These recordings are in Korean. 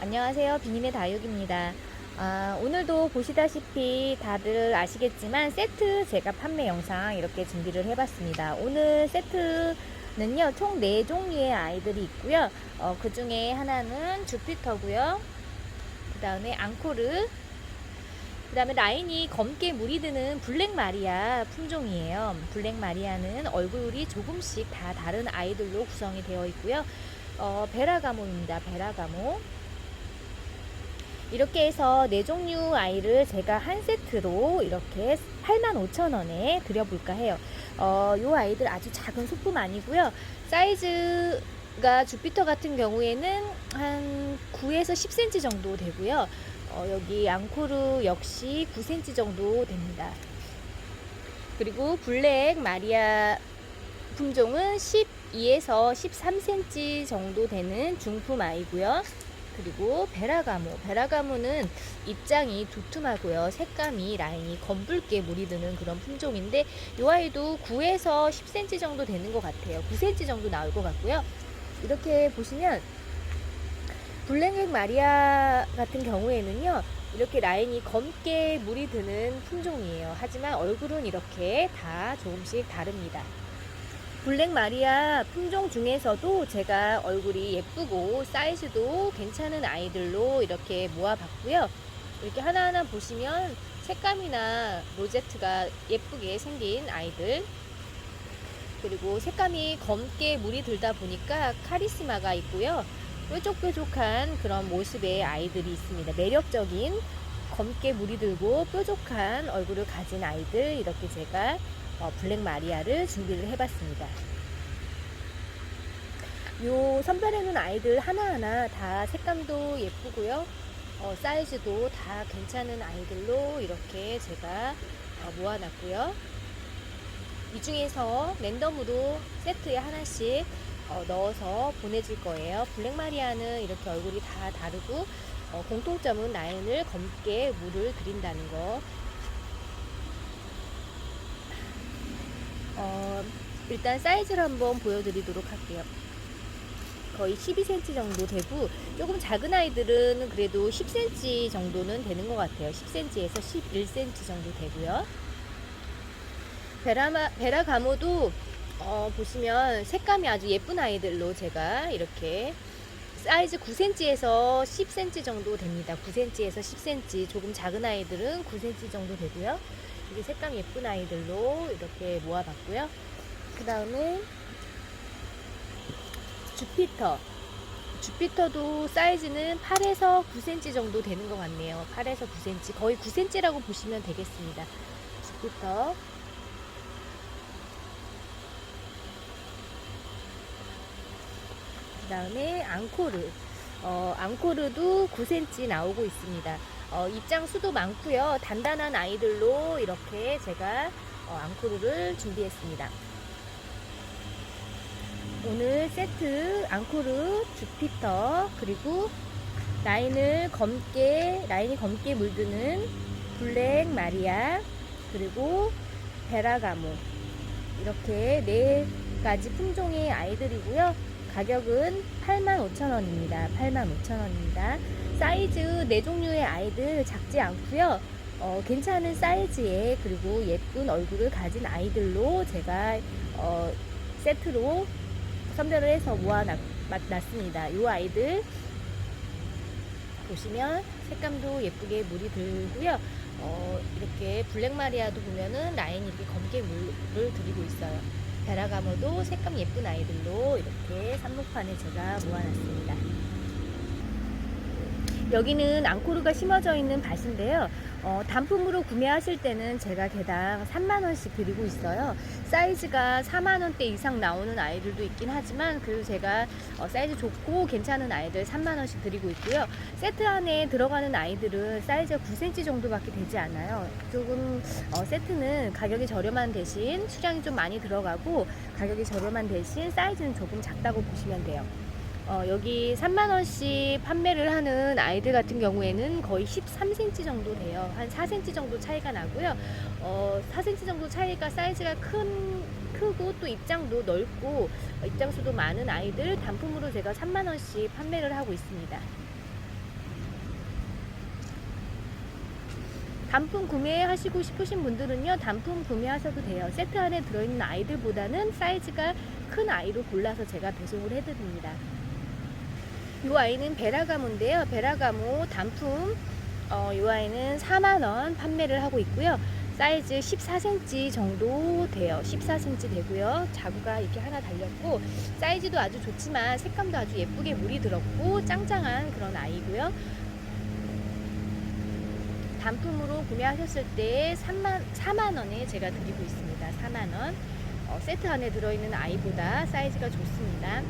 안녕하세요. 비님의 다육입니다. 아, 오늘도 보시다시피 다들 아시겠지만 세트 제가 판매 영상 이렇게 준비를 해봤습니다. 오늘 세트는요, 총 4종류의 아이들이 있고요. 어, 그 중에 하나는 주피터고요. 그 다음에 앙코르, 그 다음에 라인이 검게 물이 드는 블랙 마리아 품종이에요. 블랙 마리아는 얼굴이 조금씩 다 다른 아이들로 구성이 되어 있고요. 어, 베라가모입니다. 베라가모. 이렇게 해서 네 종류 아이를 제가 한 세트로 이렇게 85,000원에 드려볼까 해요. 어, 요 아이들 아주 작은 소품 아니고요. 사이즈가 주피터 같은 경우에는 한 9에서 10cm 정도 되고요. 어, 여기 앙코르 역시 9cm 정도 됩니다. 그리고 블랙 마리아 품종은 12에서 13cm 정도 되는 중품 아이고요. 그리고 베라가모. 베라가모는 입장이 두툼하고요. 색감이 라인이 검붉게 물이 드는 그런 품종인데 이 아이도 9에서 10cm 정도 되는 것 같아요. 9cm 정도 나올 것 같고요. 이렇게 보시면 블랙 마리아 같은 경우에는요. 이렇게 라인이 검게 물이 드는 품종이에요. 하지만 얼굴은 이렇게 다 조금씩 다릅니다. 블랙 마리아 품종 중에서도 제가 얼굴이 예쁘고 사이즈도 괜찮은 아이들로 이렇게 모아봤고요. 이렇게 하나하나 보시면 색감이나 로제트가 예쁘게 생긴 아이들 그리고 색감이 검게 물이 들다 보니까 카리스마가 있고요. 뾰족뾰족한 그런 모습의 아이들이 있습니다. 매력적인 검게 물이 들고 뾰족한 얼굴을 가진 아이들 이렇게 제가 어, 블랙 마리아를 준비를 해봤습니다. 요 선별해놓은 아이들 하나하나 다 색감도 예쁘고요. 어, 사이즈도 다 괜찮은 아이들로 이렇게 제가 어, 모아놨고요. 이 중에서 랜덤으로 세트에 하나씩 어, 넣어서 보내줄 거예요. 블랙 마리아는 이렇게 얼굴이 다 다르고 어, 공통점은 라인을 검게 물을 들인다는 거. 어, 일단 사이즈를 한번 보여드리도록 할게요. 거의 12cm 정도 되고 조금 작은 아이들은 그래도 10cm 정도는 되는 것 같아요. 10cm에서 11cm 정도 되고요. 베라마, 베라 가모도 어, 보시면 색감이 아주 예쁜 아이들로 제가 이렇게 사이즈 9cm에서 10cm 정도 됩니다. 9cm에서 10cm 조금 작은 아이들은 9cm 정도 되고요. 이게 색감 예쁜 아이들로 이렇게 모아봤고요. 그 다음에 주피터. 주피터도 사이즈는 8에서 9cm 정도 되는 것 같네요. 8에서 9cm. 거의 9cm라고 보시면 되겠습니다. 주피터. 그 다음에 앙코르. 어, 앙코르도 9cm 나오고 있습니다. 어, 입장 수도 많고요. 단단한 아이들로 이렇게 제가 어, 앙코르를 준비했습니다. 오늘 세트 앙코르, 주피터 그리고 라인을 검게 라인이 검게 물드는 블랙 마리아 그리고 베라가모 이렇게 네 가지 품종의 아이들이고요. 가격은 85,000원입니다. 85,000원입니다. 사이즈 네 종류의 아이들 작지 않고요. 어, 괜찮은 사이즈에 그리고 예쁜 얼굴을 가진 아이들로 제가 어, 세트로 선별을 해서 모아놨습니다. 이 아이들 보시면 색감도 예쁘게 물이 들고요. 어, 이렇게 블랙 마리아도 보면은 라인이 이렇게 검게 물을 들이고 있어요. 베라가모도 색감 예쁜 아이들로 이렇게 삽목판에 제가 모아놨습니다. 여기는 앙코르가 심어져 있는 밭인데요. 어, 단품으로 구매하실 때는 제가 개당 3만원씩 드리고 있어요. 사이즈가 4만원대 이상 나오는 아이들도 있긴 하지만 그래도 제가 어, 사이즈 좋고 괜찮은 아이들 3만원씩 드리고 있고요. 세트 안에 들어가는 아이들은 사이즈가 9cm 정도밖에 되지 않아요. 조금 어, 세트는 가격이 저렴한 대신 수량이 좀 많이 들어가고 가격이 저렴한 대신 사이즈는 조금 작다고 보시면 돼요. 어, 여기 3만원씩 판매를 하는 아이들 같은 경우에는 거의 13cm 정도 돼요. 한 4cm 정도 차이가 나고요. 어, 4cm 정도 차이가 사이즈가 큰, 크고 또 입장도 넓고 입장수도 많은 아이들 단품으로 제가 3만원씩 판매를 하고 있습니다. 단품 구매하시고 싶으신 분들은요 단품 구매하셔도 돼요 세트 안에 들어있는 아이들보다는 사이즈가 큰 아이로 골라서 제가 배송을 해드립니다 이 아이는 베라가모인데요. 베라가모 단품, 어, 이 아이는 4만원 판매를 하고 있고요. 사이즈 14cm 정도 돼요. 14cm 되고요. 자구가 이렇게 하나 달렸고, 사이즈도 아주 좋지만 색감도 아주 예쁘게 물이 들었고, 짱짱한 그런 아이고요. 단품으로 구매하셨을 때 3만, 4만 원에 제가 드리고 있습니다. 4만 원. 어, 세트 안에 들어 있는 아이보다 사이즈가 좋습니다.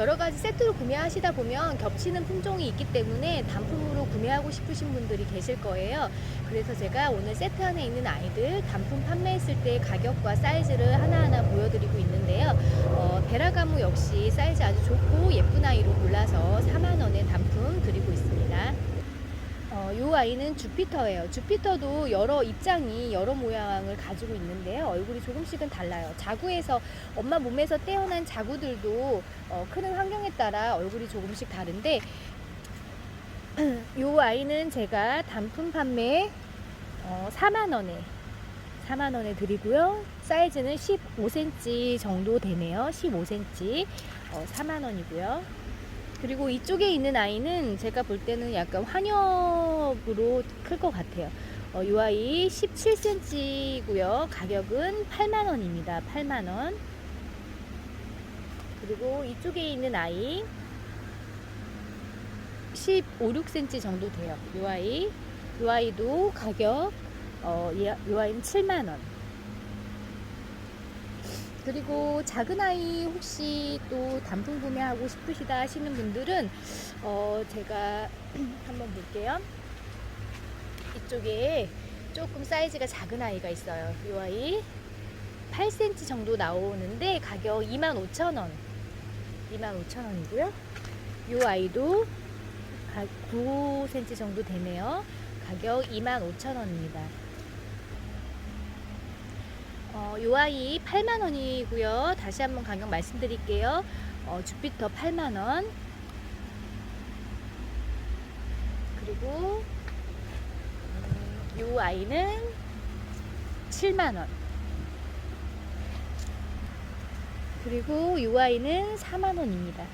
여러 가지 세트로 구매하시다 보면 겹치는 품종이 있기 때문에 단품으로 구매하고 싶으신 분들이 계실 거예요. 그래서 제가 오늘 세트 안에 있는 아이들 단품 판매했을 때 가격과 사이즈를 하나하나 보여드리고 있는데요. 어, 베라가무 역시 사이즈 아주 좋고 예쁜 아이로 골라서 4만원에 단품 드리고 있습니다. 어, 이 아이는 주피터예요. 주피터도 여러 입장이 여러 모양을 가지고 있는데요. 얼굴이 조금씩은 달라요. 자구에서 엄마 몸에서 떼어난 자구들도 어, 크는 환경에 따라 얼굴이 조금씩 다른데 이 아이는 제가 단품 판매 어, 4만 원에 4만 원에 드리고요. 사이즈는 15cm 정도 되네요. 15cm 어, 4만 원이고요. 그리고 이쪽에 있는 아이는 제가 볼 때는 약간 환엽으로 클 것 같아요. 어, 이 아이 17cm고요. 가격은 8만 원입니다. 8만 원. 그리고 이쪽에 있는 아이 15, 6cm 정도 돼요. 이 아이. 이 아이도 가격 어, 이, 이 아이는 7만 원. 그리고 작은 아이 혹시 또 단품 구매하고 싶으시다 하시는 분들은 어 제가 한번 볼게요. 이쪽에 조금 사이즈가 작은 아이가 있어요. 이 아이 8cm 정도 나오는데 가격 25,000원. 25,000원이고요. 이 아이도 9cm 정도 되네요. 가격 25,000원입니다. 어, 요 아이 8만원이고요. 다시 한번 가격 말씀드릴게요. 어, 주피터 8만원. 그리고, 음, 요 아이는 7만원. 그리고 요 아이는 4만원입니다.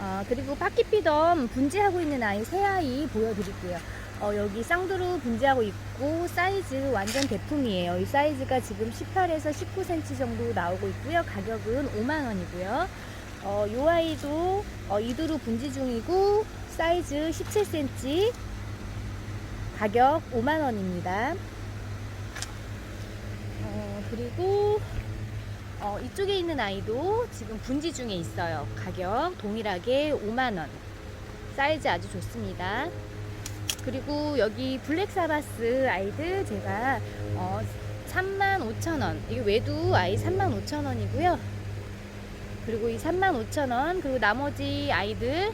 아, 그리고 파키피덤 분지하고 있는 아이 새 아이 보여드릴게요. 어, 여기 쌍두루 분지하고 있고 사이즈 완전 대품이에요. 이 사이즈가 지금 18에서 19cm 정도 나오고 있고요. 가격은 5만 원이고요. 어, 요 아이도 어, 이두루 분지 중이고 사이즈 17cm 가격 5만 원입니다. 어, 그리고 어, 이쪽에 있는 아이도 지금 분지 중에 있어요. 가격 동일하게 5만 원. 사이즈 아주 좋습니다. 그리고 여기 블랙 사바스 아이들 제가 어, 35,000원. 이 외두 아이 35,000원이고요. 그리고 이 35,000원. 그리고 나머지 아이들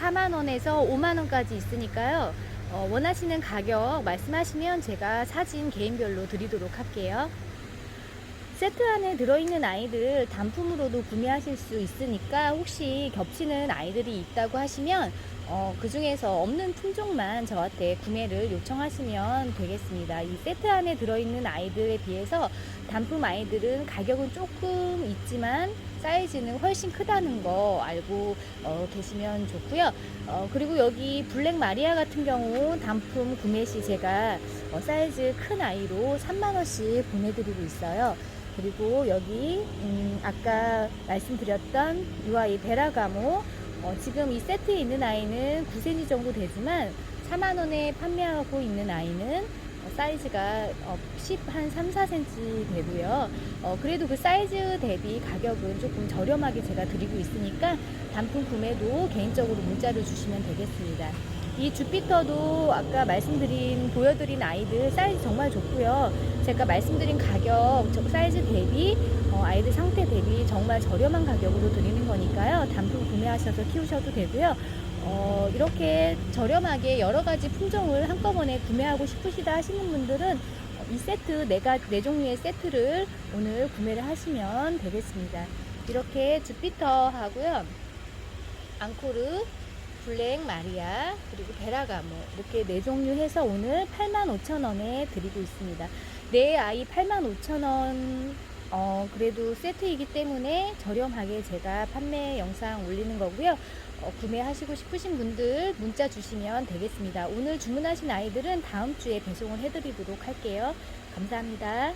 4만원에서 5만원까지 있으니까요. 어, 원하시는 가격 말씀하시면 제가 사진 개인별로 드리도록 할게요. 세트 안에 들어있는 아이들 단품으로도 구매하실 수 있으니까 혹시 겹치는 아이들이 있다고 하시면 어, 그 중에서 없는 품종만 저한테 구매를 요청하시면 되겠습니다. 이 세트 안에 들어있는 아이들에 비해서 단품 아이들은 가격은 조금 있지만 사이즈는 훨씬 크다는 거 알고 어, 계시면 좋고요. 어, 그리고 여기 블랙 마리아 같은 경우 단품 구매 시 제가 어, 사이즈 큰 아이로 3만원씩 보내드리고 있어요. 그리고 여기 음, 아까 말씀드렸던 이 아이 베라가모 어, 지금 이 세트에 있는 아이는 9cm 정도 되지만 4만원에 판매하고 있는 아이는 어, 사이즈가 어, 10, 한 3, 4cm 되고요. 어, 그래도 그 사이즈 대비 가격은 조금 저렴하게 제가 드리고 있으니까 단품 구매도 개인적으로 문자를 주시면 되겠습니다. 이 주피터도 아까 말씀드린 보여드린 아이들 사이즈 정말 좋고요. 제가 말씀드린 가격 저 사이즈 대비 어, 아이들 상태 대비 정말 저렴한 가격으로 드리는 거니까요. 단품 구매하셔서 키우셔도 되고요. 어, 이렇게 저렴하게 여러 가지 품종을 한꺼번에 구매하고 싶으시다 하시는 분들은 이 세트 네가 네 종류의 세트를 오늘 구매를 하시면 되겠습니다. 이렇게 주피터 하고요. 앙코르 블랙 마리아 그리고 베라가모 이렇게 네 종류 해서 오늘 85,000원에 드리고 있습니다. 내 아이 85,000원 어 그래도 세트이기 때문에 저렴하게 제가 판매 영상 올리는 거고요. 어, 구매하시고 싶으신 분들 문자 주시면 되겠습니다. 오늘 주문하신 아이들은 다음 주에 배송을 해드리도록 할게요. 감사합니다.